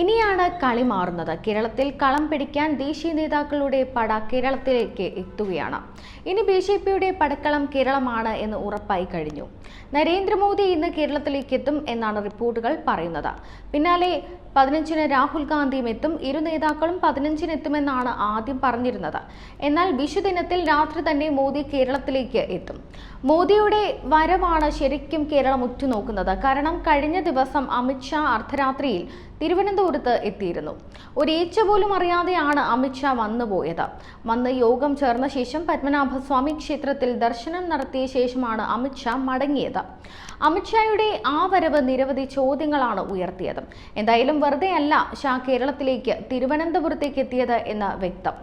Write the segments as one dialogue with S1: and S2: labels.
S1: ഇനിയാണ് കളി മാറുന്നത്. കേരളത്തിൽ കളം പിടിക്കാൻ ദേശീയ നേതാക്കളുടെ പട കേരളത്തിലേക്ക് എത്തുകയാണ്. ഇനി ബി ജെ പിയുടെ പടക്കളം കേരളമാണ് എന്ന് ഉറപ്പായി കഴിഞ്ഞു. നരേന്ദ്രമോദി ഇന്ന് കേരളത്തിലേക്ക് എത്തും എന്നാണ് റിപ്പോർട്ടുകൾ പറയുന്നത്. പിന്നാലെ പതിനഞ്ചിന് രാഹുൽ ഗാന്ധിയും എത്തും. ഇരു നേതാക്കളും പതിനഞ്ചിന് എത്തുമെന്നാണ് ആദ്യം പറഞ്ഞിരുന്നത്. എന്നാൽ വിഷുദിനത്തിൽ രാത്രി തന്നെ മോദി കേരളത്തിലേക്ക് എത്തും. മോദിയുടെ വരവാണ് ശരിക്കും കേരളം ഉറ്റുനോക്കുന്നത്. കാരണം കഴിഞ്ഞ ദിവസം അമിത്ഷാ അർദ്ധരാത്രിയിൽ തിരുവനന്തപുരത്ത് എത്തിയിരുന്നു. ഒരേച്ച പോലും അറിയാതെയാണ് അമിത്ഷാ വന്നുപോയത് വന്ന് യോഗം ചേർന്ന ശേഷം പത്മനാഭസ്വാമി ക്ഷേത്രത്തിൽ ദർശനം നടത്തിയ ശേഷമാണ് അമിത്ഷാ മടങ്ങിയത്. അമിത്ഷായുടെ ആ വരവ് നിരവധി ചോദ്യങ്ങളാണ് ഉയർത്തിയത്. എന്തായാലും വെറുതെയല്ല ഷാ കേരളത്തിലേക്ക് തിരുവനന്തപുരത്തേക്ക് എത്തിയത് എന്ന് വ്യക്തം.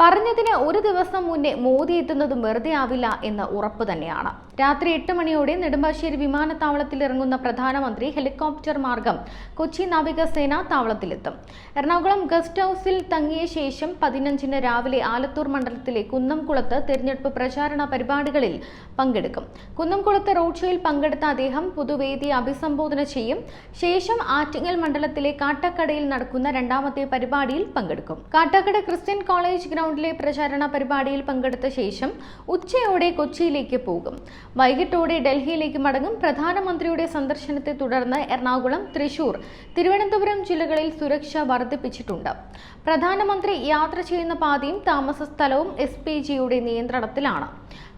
S1: പറഞ്ഞതിന് ഒരു ദിവസം മുന്നേ മോദി എത്തുന്നതും വെറുതെ ആവില്ല എന്ന് ഉറപ്പ് തന്നെയാണ്. രാത്രി എട്ട് മണിയോടെ നെടുമ്പാശ്ശേരി വിമാനത്താവളത്തിൽ ഇറങ്ങുന്ന പ്രധാനമന്ത്രി ഹെലികോപ്റ്റർ മാർഗം കൊച്ചി നാവികസേന താവളത്തിലെത്തും. എറണാകുളം ഗസ്റ്റ് ഹൌസിൽ തങ്ങിയ ശേഷം പതിനഞ്ചിന് രാവിലെ ആലത്തൂർ മണ്ഡലത്തിലെ കുന്നംകുളത്ത് തെരഞ്ഞെടുപ്പ് പ്രചാരണ പരിപാടികളിൽ പങ്കെടുക്കും. കുന്നംകുളത്ത് റോഡ് ഷോയിൽ പങ്കെടുത്ത അദ്ദേഹം പൊതുവേദി അഭിസംബോധന ചെയ്യും. ശേഷം ആറ്റിങ്ങൽ മണ്ഡലത്തിലെ കാട്ടക്കടയിൽ നടക്കുന്ന രണ്ടാമത്തെ പരിപാടിയിൽ പങ്കെടുക്കും. കാട്ടക്കട ക്രിസ്ത്യൻ കോളേജ് ഗ്രൗണ്ടിലെ പ്രചാരണ പരിപാടിയിൽ പങ്കെടുത്ത ശേഷം ഉച്ചയോടെ കൊച്ചിയിലേക്ക് പോകും. വൈകിട്ടോടെ ഡൽഹിയിലേക്ക് മടങ്ങും. പ്രധാനമന്ത്രിയുടെ സന്ദർശനത്തെ തുടർന്ന് എറണാകുളം തൃശൂർ തിരുവനന്തപുരം ജില്ലകളിൽ സുരക്ഷ വർദ്ധിപ്പിച്ചിട്ടുണ്ട്. പ്രധാനമന്ത്രി യാത്ര ചെയ്യുന്ന പാതയും താമസ സ്ഥലവും എസ് പി ജിയുടെ നിയന്ത്രണത്തിലാണ്.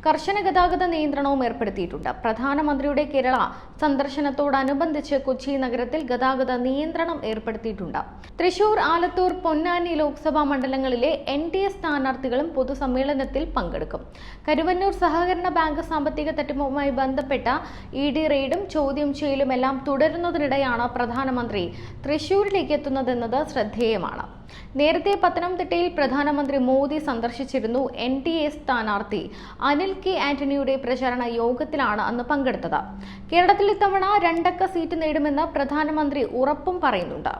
S1: കർശന ഗതാഗത നിയന്ത്രണവും ഏർപ്പെടുത്തിയിട്ടുണ്ട്. പ്രധാനമന്ത്രിയുടെ കേരള സന്ദർശനത്തോടനുബന്ധിച്ച് കൊച്ചി നഗരത്തിൽ ഗതാഗത നിയന്ത്രണം ഏർപ്പെടുത്തിയിട്ടുണ്ട്. തൃശൂർ ആലത്തൂർ പൊന്നാനി ലോക്സഭാ മണ്ഡലങ്ങളിലെ എൻ ഡി എ സ്ഥാനാർത്ഥികളും പൊതുസമ്മേളനത്തിൽ പങ്കെടുക്കും. കരുവന്നൂർ സഹകരണ ബാങ്ക് സാമ്പത്തിക തട്ടിപ്പുമായി ബന്ധപ്പെട്ട ഇ ഡി റെയ്ഡും ചോദ്യം ചെയ്യലുമെല്ലാം തുടരുന്നതിനിടെയാണ് പ്രധാനമന്ത്രി തൃശൂരിലേക്ക് എത്തുന്നതെന്നത് ശ്രദ്ധേയമാണ്. നേരത്തെ പത്തനംതിട്ടയിൽ പ്രധാനമന്ത്രി മോദി സന്ദർശിച്ചിരുന്നു എൻ ഡി എ സ്ഥാനാർത്ഥി അനിൽ കെ ആന്റണിയുടെ പ്രചാരണ യോഗത്തിലാണ് അന്ന് പങ്കെടുത്തത്. കേരളത്തിൽ ഇത്തവണ രണ്ടക്ക സീറ്റ് നേടുമെന്ന് പ്രധാനമന്ത്രി ഉറപ്പും പറയുന്നുണ്ട്.